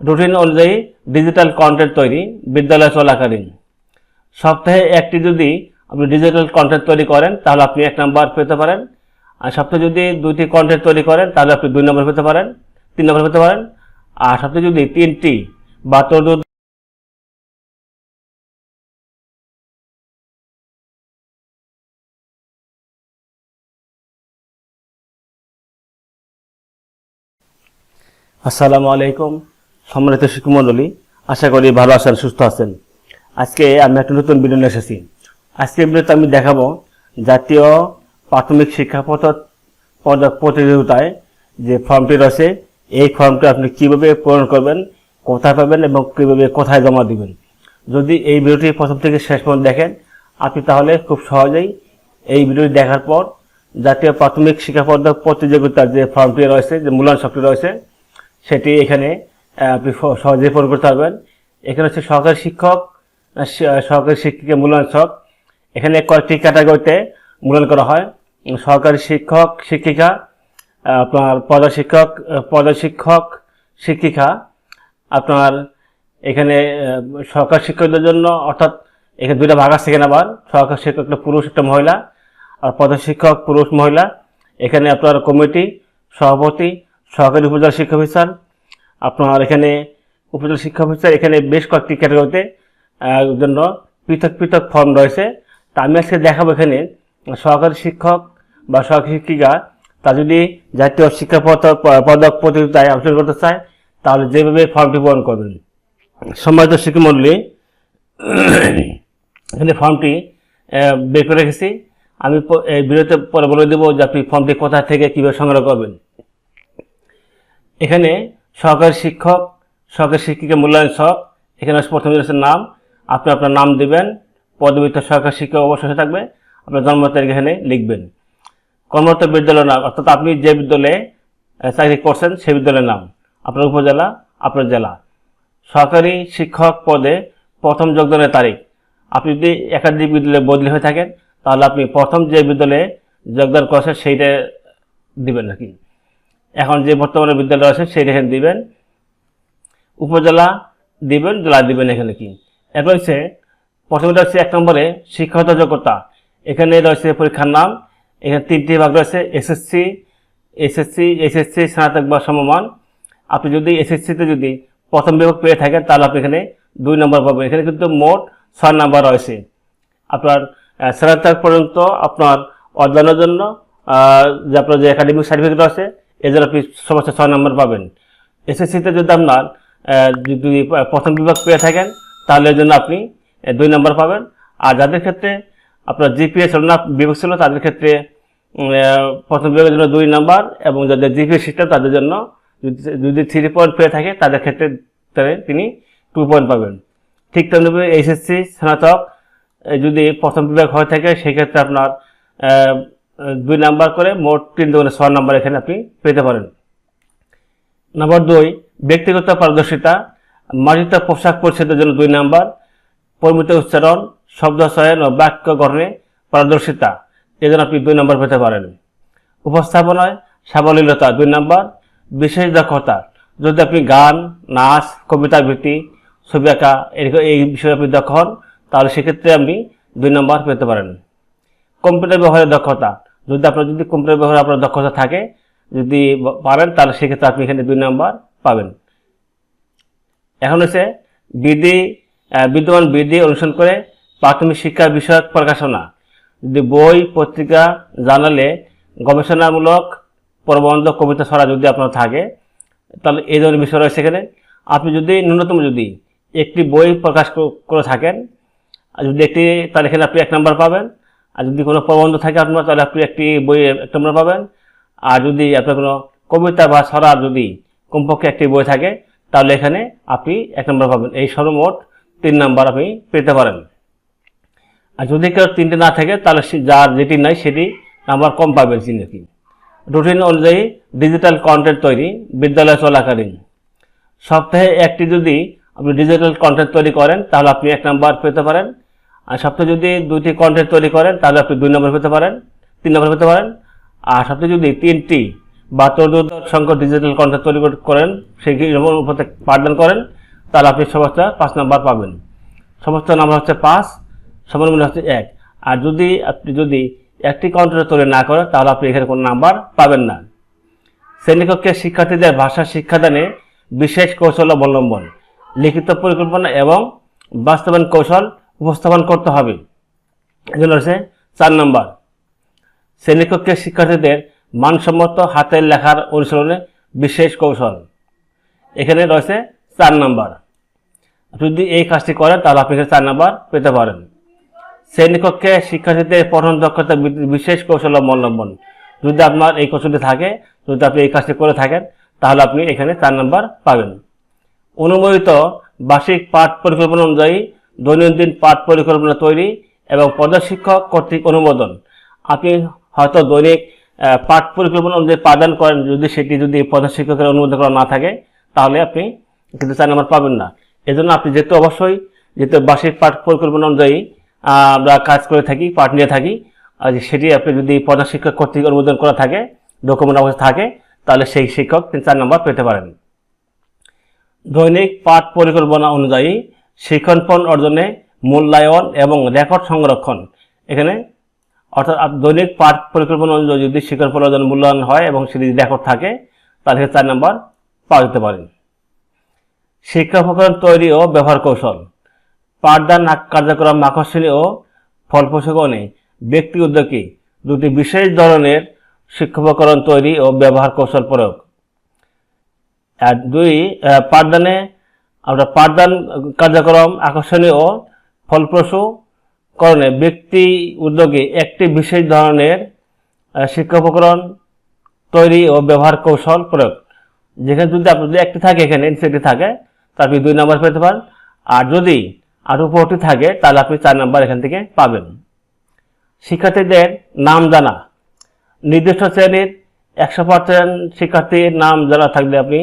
Routine অনুযায়ী digital content তৈরি, বিদ্যালয় চলাকালীন। সপ্তাহে একটি যদি আপনি ডিজিটাল কন্টেন্ট তৈরি করেন, তাহলে আপনি এক নম্বর পেতে পারেন। আর সপ্তাহে যদি দুইটি কন্টেন্ট তৈরি করেন, তাহলে আপনি দুই নম্বর পেতে পারেন, তিন নম্বর পেতে পারেন। আর সপ্তাহে যদি তিনটি বা তদুর আসসালামু আলাইকুম। সম্মানিত শিক্ষমণ্ডলী আশা করি ভালো আছেন, সুস্থ আছেন। আজকে আমি একটা নতুন নিয়ে এসেছি। আজকে ভিডিওতে আমি দেখাবো জাতীয় প্রাথমিক শিক্ষা পদক প্রতিযোগিতায় যে ফর্মটি রয়েছে, এই ফর্মটি আপনি কীভাবে পূরণ করবেন, কোথায় পাবেন এবং কীভাবে কোথায় জমা দিবেন। যদি এই ভিডিওটি প্রথম থেকে শেষ পর্যন্ত দেখেন, আপনি তাহলে খুব সহজেই এই ভিডিওটি দেখার পর জাতীয় প্রাথমিক শিক্ষা পদ্ধক প্রতিযোগিতার যে ফর্মটি রয়েছে, যে মূল্যায়ন শক্তি রয়েছে, সেটি এখানে আপনি সহজেই পূরণ করতে পারবেন এখানে হচ্ছে সহকারী শিক্ষক সহকারী শিক্ষকের মূল্যায়ন ছক এখানে কয়েকটি ক্যাটাগরিতে মূল্যায়ন করা হয়। সহকারী শিক্ষক শিক্ষিকা আপনার পদশিক্ষক আহ, পদশিক্ষক শিক্ষিকা আপনার এখানে সহকারী শিক্ষকদের জন্য অর্থাৎ এখানে দুইটা ভাগ আছে এখানে আবার। সহকারী শিক্ষক একটা পুরুষ একটা মহিলা। আর পদশিক্ষক পুরুষ মহিলা। এখানে আপনার কমিটি সভাপতি সহকারী উপজেলা শিক্ষা অফিসার আপনার এখানে উপজেলা শিক্ষা অফিসার এখানে বেশ কয়েকটি ক্যাটাগরিতে জন্য পৃথক পৃথক ফর্ম রয়েছে। তা আমি আজকে দেখাবো এখানে সহকারী শিক্ষক বা সহকারী শিক্ষিকা, তা যদি জাতীয় শিক্ষা পদক পদক প্রতিযোগিতায় অংশগ্রহণ করতে চায়, তাহলে যেভাবে ফর্মটি পূরণ করবেন। সম্মানিত শিক্ষামণ্ডলী এখানে ফর্মটি বের করে রেখেছি। আমি এই ভিডিওতে পরে বলে দেবো যে আপনি ফর্মটি কোথা থেকে কীভাবে সংগ্রহ করবেন। এখানে সহকারী শিক্ষক, সহকারী শিক্ষিকা মূল্যায়ন ছক এখানে প্রথম রয়েছে নাম। আপনি আপনার নাম দিবেন পদবিত সহকারী শিক্ষক অবশ্যই থাকবে, আপনার জন্ম তারিখ এখানে লিখবেন। কর্মরত বিদ্যালয়ের নাম, অর্থাৎ আপনি যে বিদ্যালয়ে চাকরি করছেন সেই বিদ্যালয়ের নাম, আপনার উপজেলা, আপনার জেলা। সরকারি শিক্ষক পদে প্রথম যোগদানের তারিখ, আপনি যদি একাধিক বিদ্যালয়ে বদলি হয়ে থাকেন, তাহলে আপনি প্রথম যে বিদ্যালয়ে যোগদান করেছেন সেইটা দিবেন নাকি এখন যে বর্তমানে বিদ্যালয় আছে সেইটা এখানে দিবেন। উপজেলা দিবেন, জেলা দিবেন এখানে কি? এরপর হচ্ছে প্রথমে হচ্ছে এক নম্বরে শিক্ষকতা যোগ্যতা। এখানে রয়েছে পরীক্ষার নাম। এখানে তিনটি ভাগ রয়েছে এসএসসি এসএসসি এসএসসি স্নাতক বা সমমান। আপনি যদি এসএসসিতে যদি প্রথম বিভাগ পেয়ে থাকেন, তাহলে আপনি এখানে দুই নম্বর পাবেন। এখানে কিন্তু মোট ছয় নম্বর রয়েছে। আপনার স্নাতক পর্যন্ত আপনার অধ্যয়নের জন্য যে আপনার যে একাডেমিক সার্টিফিকেট আছে জন্য আপনি সমস্ত ছয় নম্বর পাবেন। এসএসসিতে যদি আপনার যদি প্রথম বিভাগ পেয়ে থাকেন, তাহলে জন্য আপনি দুই নম্বর পাবেন। আর যাদের ক্ষেত্রে আপনার জিপিএ ছিল না, বিভাগ ছিল, তাদের ক্ষেত্রে প্রথম বিভাগের জন্য দুই নাম্বার এবং যাদের জিপিএ সিস্টেম তাদের জন্য যদি থ্রি পয়েন্ট পেয়ে থাকে, তাদের ক্ষেত্রে তিনি টু পয়েন্ট পাবেন। ঠিক তেমনিভাবে এইচএসসি স্নাতক যদি প্রথম বিভাগ হয়ে থাকে, সেক্ষেত্রে আপনার দুই নাম্বার করে মোট তিন দোকানে ছয় নাম্বার এখানে আপনি পেতে পারেন। নাম্বার দুই, ব্যক্তিগত পারদর্শিতা, মার্জিত পোশাক পরিচ্ছদের জন্য দুই নাম্বার, পরিমিত উচ্চারণ, শব্দ চয়ন ও বাক্য গঠনে পারদর্শিতা এজন্য আপনি দুই নম্বর পেতে পারেন। উপস্থাপনায় সাবলীলতা দুই নাম্বার, বিশেষ দক্ষতা, যদি আপনি গান, নাচ, কবিতা আবৃত্তি, ছবি আঁকা, এরকম এই বিষয়ে আপনি দক্ষ হন, তাহলে সেক্ষেত্রে আপনি দুই নম্বর পেতে পারেন। কম্পিউটার ব্যবহারের দক্ষতা যদি আপনার যদি কম্পিউটার ব্যবহারে আপনার দক্ষতা থাকে, যদি পারেন, তাহলে সেক্ষেত্রে আপনি এখানে দুই নাম্বার পাবেন। এখন হচ্ছে বিধি বিদ্যমান বিধি অনুসরণ করে প্রাথমিক শিক্ষা বিষয়ক প্রকাশনা। যদি বই, পত্রিকা জানালে গবেষণামূলক প্রবন্ধ, কবিতা ছড়া যদি আপনার থাকে, তাহলে এই ধরনের বিষয় রয়েছে এখানে। আপনি যদি ন্যূনতম যদি একটি বই প্রকাশ করে থাকেন, আর যদি একটি, তাহলে এখানে আপনি এক নম্বর পাবেন। আর যদি কোনো প্রবন্ধ থাকে আপনার, তাহলে আপনি একটি বই এক নম্বর পাবেন। আর যদি আপনার কোনো কবিতা বা ছড়া যদি কমপক্ষে একটি বই থাকে, তাহলে এখানে আপনি এক নম্বর পাবেন। এই সর্বমোট তিন নাম্বার আপনি পেতে পারেন। আর যদি কেউ তিনটে না থাকে, তাহলে যার যেটি নাই সেটি নাম্বার কম পাবেন কি। রুটিন অনুযায়ী ডিজিটাল কন্টেন্ট তৈরি, বিদ্যালয় চলাকালীন। সপ্তাহে একটি যদি আপনি ডিজিটাল কন্টেন্ট তৈরি করেন, তাহলে আপনি এক নাম্বার পেতে পারেন। আর সপ্তাহে যদি দুইটি কন্টেন্ট তৈরি করেন, তাহলে আপনি দুই নম্বর পেতে পারেন, তিন নম্বর পেতে পারেন। আর সপ্তাহে যদি তিনটি বা চৌদ্দ সংখ্যক ডিজিটাল কন্টেন্ট তৈরি করেন, সেই উপর পাঠদান করেন, তাহলে আপনি সমস্ত পাঁচ নম্বর পাবেন। সমস্ত নাম্বার হচ্ছে পাঁচ, সমান মূল্য হচ্ছে এক। আর যদি আপনি যদি একটি কন্টেন্ট তৈরি না করেন, তাহলে আপনি এখানে কোনো নাম্বার পাবেন না। শ্রেণীকক্ষে শিক্ষার্থীদের ভাষা শিক্ষাদানে বিশেষ কৌশল অবলম্বন, লিখিত পরিকল্পনা এবং বাস্তবায়ন কৌশল উপস্থাপন করতে হবে। এগুলো হচ্ছে চার নম্বর। শ্রেণীকক্ষের শিক্ষার্থীদের মানসম্মত হাতের লেখার অনুশীলনে বিশেষ কৌশল। এখানে রয়েছে চার নম্বর। যদি এই কাজটি করেন, তাহলে আপনি চার নম্বর পেতে পারেন। শ্রেণীকক্ষে শিক্ষার্থীদের পঠন দক্ষতা বিশেষ কৌশল অবলম্বন যদি আপনার এই কৌশলটি থাকে, যদি আপনি এই কাজটি করে থাকেন, তাহলে আপনি এখানে চার নম্বর পাবেন। অনুমোদিত বার্ষিক পাঠ পরিকল্পনা অনুযায়ী দৈনন্দিন পাঠ পরিকল্পনা তৈরি এবং পদশিক্ষক কর্তৃক অনুমোদন। আপনি হয়তো দৈনিক পাঠ পরিকল্পনা অনুযায়ী পাঠদান করেন, যদি সেটি যদি পদশিক্ষকের অনুমোদন করা না থাকে, তাহলে আপনি কিন্তু চার নম্বর পাবেন না। এজন্য আপনি যেহেতু অবশ্যই, যেহেতু বার্ষিক পাঠ পরিকল্পনা অনুযায়ী আমরা কাজ করে থাকি, পাঠ নিয়ে থাকি, আর সেটি আপনি যদি পদশিক্ষক কর্তৃক অনুমোদন করা থাকে ডকুমেন্ট অবস্থা থাকে, তাহলে সেই শিক্ষক তিনি চার নম্বর পেতে পারেন। দৈনিক পাঠ পরিকল্পনা অনুযায়ী শিক্ষণপণ অর্জনে মূল্যায়ন এবং রেকর্ড সংরক্ষণ। এখানে অর্থাৎ দৈনিক পাঠ পরিকল্পনা অনুযায়ী যদি শিক্ষণপণ অর্জন মূল্যায়ন হয় এবং সেটি রেকর্ড থাকে তাহলে চার নম্বর পাওয়া যেতে পারেন শিক্ষা উপকরণ তৈরি ও ব্যবহার কৌশল। পাঠদান কার্যক্রম আকর্ষণীয় ও ফলপ্রসূকরণে ব্যক্তি উদ্যোগী দুটি বিশেষ ধরনের শিক্ষা তৈরি ও ব্যবহার কৌশল প্রয়োগ। আর দুই পাঠদানে আমরা পাঠদান কার্যক্রম আকর্ষণীয় ফলপ্রসূ করণে ব্যক্তি উদ্যোগে একটি বিশেষ ধরনের আহ, শিক্ষা উপকরণ তৈরি ও ব্যবহার কৌশল প্রয়োগ। যেখানে যদি আপনার যদি একটি থাকে এখানে সেটি থাকে তাহলে আপনি দুই নম্বর পেতে পারেন। আর যদি আর উপরটি থাকে তাহলে আপনি চার নাম্বার এখান থেকে পাবেন। শিক্ষার্থীদের নাম জানা। নির্দিষ্ট শ্রেণির একশো পার্সেন্ট শিক্ষার্থীর নাম জানা থাকলে আপনি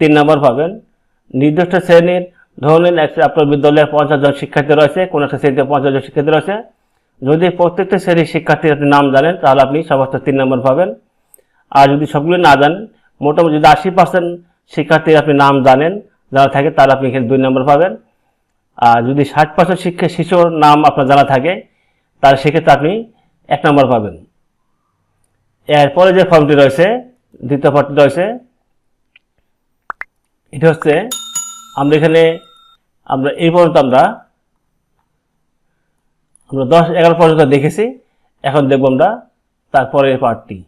তিন নম্বর পাবেন। নির্দিষ্ট শ্রেণির ধরুন আপনার বিদ্যালয়ে পঞ্চাশ জন শিক্ষার্থী রয়েছে, কোনো একটা শ্রেণীতে পঞ্চাশ জন শিক্ষার্থী রয়েছে। যদি প্রত্যেকটা শ্রেণির শিক্ষার্থীর আপনি নাম জানেন, তাহলে আপনি সমস্ত তিন নম্বর পাবেন। আর যদি সবগুলো না জানেন, মোটামুটি যদি আশি পার্সেন্ট শিক্ষার্থীর আপনি নাম জানেন, জানা থাকে, তাহলে আপনি এখানে দুই নম্বর পাবেন। আর যদি ষাট পার্সেন্ট শিক্ষা শিশুর নাম আপনার জানা থাকে, তাহলে সেক্ষেত্রে আপনি এক নম্বর পাবেন। এরপরে যে ফর্মটি রয়েছে, দ্বিতীয় ফর্মটি রয়েছে, এটা হচ্ছে আমরা এখানে, আমরা এই পর্যন্ত আমরা আমরা দশ এগারো পর্যন্ত দেখেছি। এখন দেখব আমরা তারপরের পার্টটি।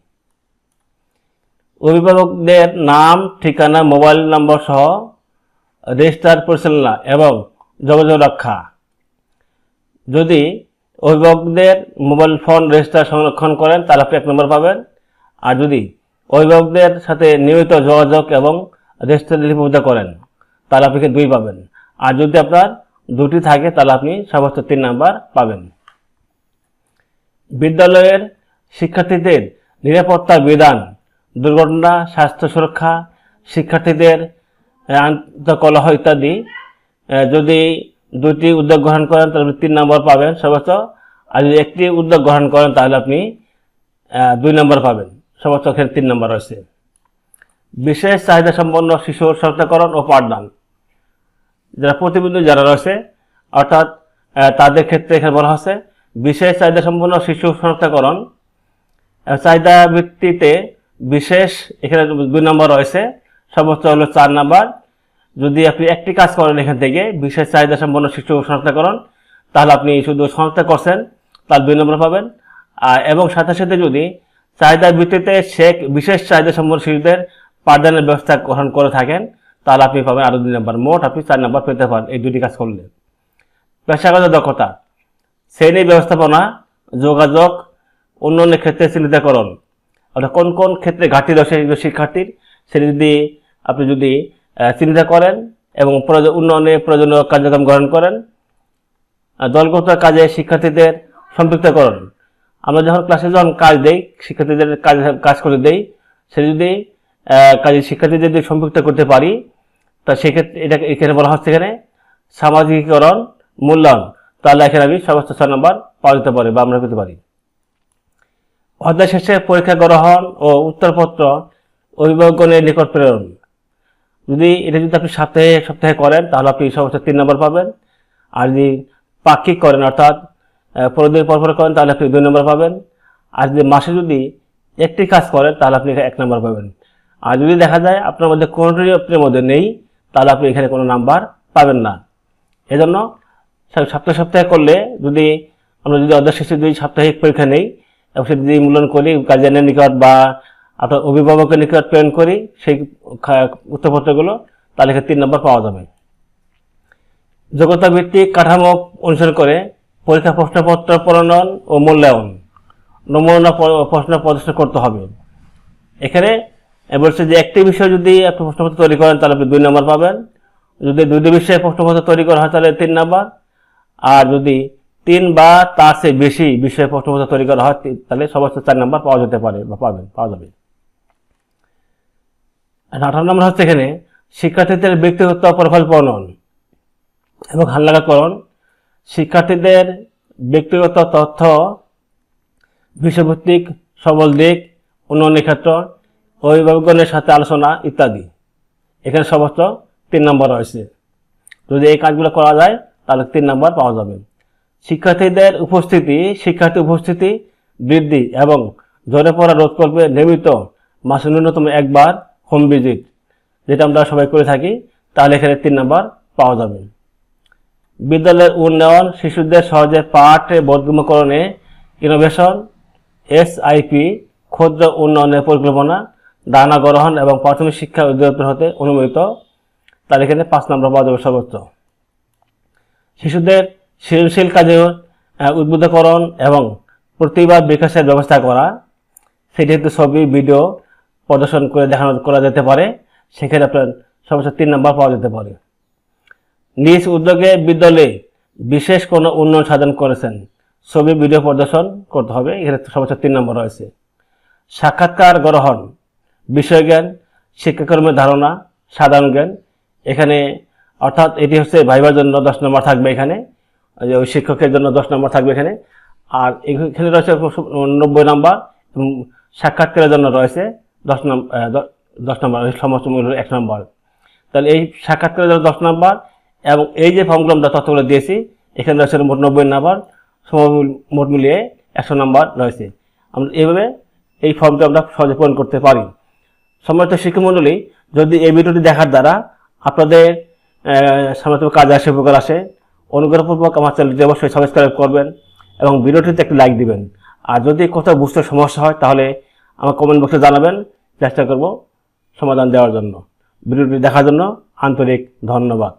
অভিভাবকদের নাম, ঠিকানা, মোবাইল নম্বর সহ রেজিস্টার পরিচালনা এবং যোগাযোগ রক্ষা। যদি অভিভাবকদের মোবাইল ফোন রেজিস্টার সংরক্ষণ করেন, তাহলে আপনি এক নম্বর পাবেন। আর যদি অভিভাবকদের সাথে নিয়মিত যোগাযোগ এবং রেজিস্টার লিপিবদ্ধ করেন তাহলে আপনি এখানে দুই পাবেন। আর যদি আপনার দুটি থাকে, তাহলে আপনি সমস্ত তিন নাম্বার পাবেন। বিদ্যালয়ের শিক্ষার্থীদের নিরাপত্তা বিধান, দুর্ঘটনা, স্বাস্থ্য সুরক্ষা, শিক্ষার্থীদের আন্তঃকলহ ইত্যাদি যদি দুটি উদ্যোগ গ্রহণ করেন, তাহলে তিন নম্বর পাবেন। সর্বোচ্চ, আর যদি একটি উদ্যোগ গ্রহণ করেন, তাহলে আপনি দুই নম্বর পাবেন। সর্বোচ্চ এখানে তিন নম্বর রয়েছে। বিশেষ চাহিদা সম্পন্ন শিশুর শনাক্তকরণ ও পাঠদান। যারা প্রতিবন্ধী যারা রয়েছে, অর্থাৎ তাদের ক্ষেত্রে এখানে বলা হচ্ছে বিশেষ চাহিদা সম্পন্ন শিশু শনাক্তকরণ চাহিদা ভিত্তিতে বিশেষ এখানে দুই নম্বর রয়েছে, সর্বোচ্চ হলো চার নাম্বার। যদি আপনি একটি কাজ করেন এখান থেকে, বিশেষ চাহিদা সম্পন্ন শিশু শনাক্তকরণ তাহলে আপনি শুধু শনাক্ত করছেন, তার দুই নম্বর পাবেন। এবং সাথে সাথে যদি চাহিদা ভিত্তিতে শেখ বিশেষ চাহিদা সম্পন্ন শিশুদের পাঠদানের ব্যবস্থা গ্রহণ করে থাকেন তাহলে আপনি পাবেন আরও দুই নম্বর। মোট আপনি চার নম্বর পেতে পারেন এই দুটি কাজ করলে। পেশাগত দক্ষতা শ্রেণি ব্যবস্থাপনা যোগাযোগ উন্নয়নের ক্ষেত্রে চিহ্নিতকরণ অর্থাৎ কোন কোন ক্ষেত্রে ঘাটতি রয়েছে শিক্ষার্থীর সেটি যদি আপনি যদি আহ, চিহ্নিত করেন এবং উন্নয়নে প্রয়োজনীয় কার্যক্রম গ্রহণ করেন দলগত কাজে শিক্ষার্থীদের সম্পৃক্তকরণ। আমরা যখন ক্লাসে যখন কাজ দেই শিক্ষার্থীদের কাজ কাজ করে দেই সেটা যদি কাজে শিক্ষার্থীদের যদি সম্পৃক্ত করতে পারি তা সেক্ষেত্রে এটা এখানে বলা হচ্ছে এখানে সামাজিকীকরণ মূল্যায়ন। তাহলে এখানে আমি সমস্ত ছয় নম্বর পাওয়া যেতে পারি বা আমরা পেতে পারি। অধ্যায় শেষে পরীক্ষা গ্রহণ ও উত্তরপত্র অভিভাবকগণের নিকট প্রেরণ। যদি এটা যদি আপনি সপ্তাহে সপ্তাহে করেন তাহলে আপনি সর্বোচ্চ তিন নম্বর পাবেন। আর যদি পাক্ষিক করেন অর্থাৎ আহ, পনেরো দিন পর পর করেন তাহলে আপনি দুই নম্বর পাবেন। আর যদি মাসে যদি একটি কাজ করেন তাহলে আপনি এক নম্বর পাবেন। আর যদি দেখা যায় আপনার মধ্যে কোনোটি আপনার মধ্যে নেই তাহলে আপনি এখানে কোনো নাম্বার পাবেন না। এজন্য সপ্তাহে সপ্তাহে করলে যদি আমরা যদি অর্ধ শেষে যদি সাপ্তাহিক পরীক্ষা নেই, এবং সেটা যদি মূল্যায়ন করি, গার্জিয়ানের নিকট বা আপনার অভিভাবকের নিকট প্রেরণ করি, সেই উত্তরপত্রগুলো, তাহলে তিন নম্বর পাওয়া যাবে। যোগ্যতা ভিত্তিক কাঠামো অনুসরণ করে পরীক্ষা প্রশ্নপত্র প্রণয়ন ও মূল্যায়ন। নমুনা প্রশ্ন প্রদর্শন করতে হবে। এখানে এ বলছে যে একটি বিষয় যদি আপনি প্রশ্নপত্র তৈরি করেন, তাহলে আপনি দুই নম্বর পাবেন। যদি দুটি বিষয়ে প্রশ্নপত্র তৈরি করা হয়, তাহলে তিন নম্বর। আর যদি তিন বা তার চেয়ে বেশি বিষয়ে প্রশ্নপত্র তৈরি করা হয় তাহলে সর্বোচ্চ চার নম্বর পাওয়া যেতে পারে বা পাবেন, পাওয়া যাবে। আঠারো নম্বর হচ্ছে এখানে, শিক্ষার্থীদের ব্যক্তিগত প্রোফাইল প্রণয়ন এবং হাল্লাঘাতকরণ শিক্ষার্থীদের ব্যক্তিগত তথ্য, বিষয়ভিত্তিক, সবল দিক, উন্নয়নের ক্ষেত্র অভিভাবকগণের সাথে আলোচনা ইত্যাদি। এখানে সমস্ত তিন নম্বর রয়েছে। যদি এই কাজগুলো করা যায়, তাহলে তিন নম্বর পাওয়া যাবে। শিক্ষার্থীদের উপস্থিতি, শিক্ষার্থী উপস্থিতি বৃদ্ধি এবং ঝরে পড়া রোধ করবে নিয়মিত মাসে ন্যূনতম একবার হোম ভিজিট, যেটা আমরা সবাই করে থাকি, তাহলে এখানে তিন নম্বর পাওয়া যাবে। বিদ্যালয়ের উন্নয়ন, শিশুদের সহজে পাঠ বোধগম্যকরণে ইনোভেশন এসআইপি ক্ষুদ্র উন্নয়নের পরিকল্পনা দানা গ্রহণ এবং প্রাথমিক শিক্ষা অধিদপ্তর হতে অনুমোদিত। তার এখানে পাঁচ নম্বর পাওয়া যাবে সর্বোচ্চ। শিশুদের সৃজনশীল কাজে উদ্বুদ্ধকরণ এবং প্রতিবাদ বিকাশের ব্যবস্থা করা। সেটি ছবি, ভিডিও প্রদর্শন করে দেখানো, করা যেতে পারে। সেখানে আপনার সর্বোচ্চ তিন নম্বর পাওয়া যেতে পারে। নিজ উদ্যোগে বিদ্যালয়ে বিশেষ কোনো উন্নয়ন সাধন করেছেন। ছবি, ভিডিও প্রদর্শন করতে হবে। এখানে সর্বোচ্চ তিন নম্বর রয়েছে। সাক্ষাৎকার গ্রহণ বিষয়জ্ঞান, শিক্ষাকর্মের ধারণা, সাধারণ জ্ঞান। এখানে অর্থাৎ এটি হচ্ছে ভাইবার জন্য দশ নম্বর থাকবে এখানে, যে ওই শিক্ষকের জন্য দশ নম্বর থাকবে এখানে। আর এখানে রয়েছে নব্বই নম্বর এবং সাক্ষাৎকারের জন্য রয়েছে দশ নম্বর দশ নম্বর, ওই সমস্ত মূল্য এক নম্বর। তাহলে এই সাক্ষাৎকারের জন্য দশ নম্বর এবং এই যে ফর্মগুলো আমরা তথ্যগুলো দিয়েছি, এখানে রয়েছে মোট নব্বই নম্বর মোট মিলিয়ে একশো নম্বর রয়েছে। আমরা এইভাবে এই ফর্মটা আমরা সহজে পূরণ করতে পারি। সম্মানিত শিক্ষামণ্ডলী, যদি এই ভিডিওটি দেখার দ্বারা আপনাদের সম্মানিত কাজে আসে, উপকার আসে, অনুগ্রহপূর্বক আমার চ্যানেলটি অবশ্যই সাবস্ক্রাইব করবেন এবং ভিডিওটিতে একটি লাইক দিবেন। আর যদি কোথাও বুঝতে সমস্যা হয়, তাহলে আমার কমেন্ট বক্সে জানাবেন। চেষ্টা করব সমাধান দেওয়ার জন্য। ভিডিওটি দেখার জন্য আন্তরিক ধন্যবাদ।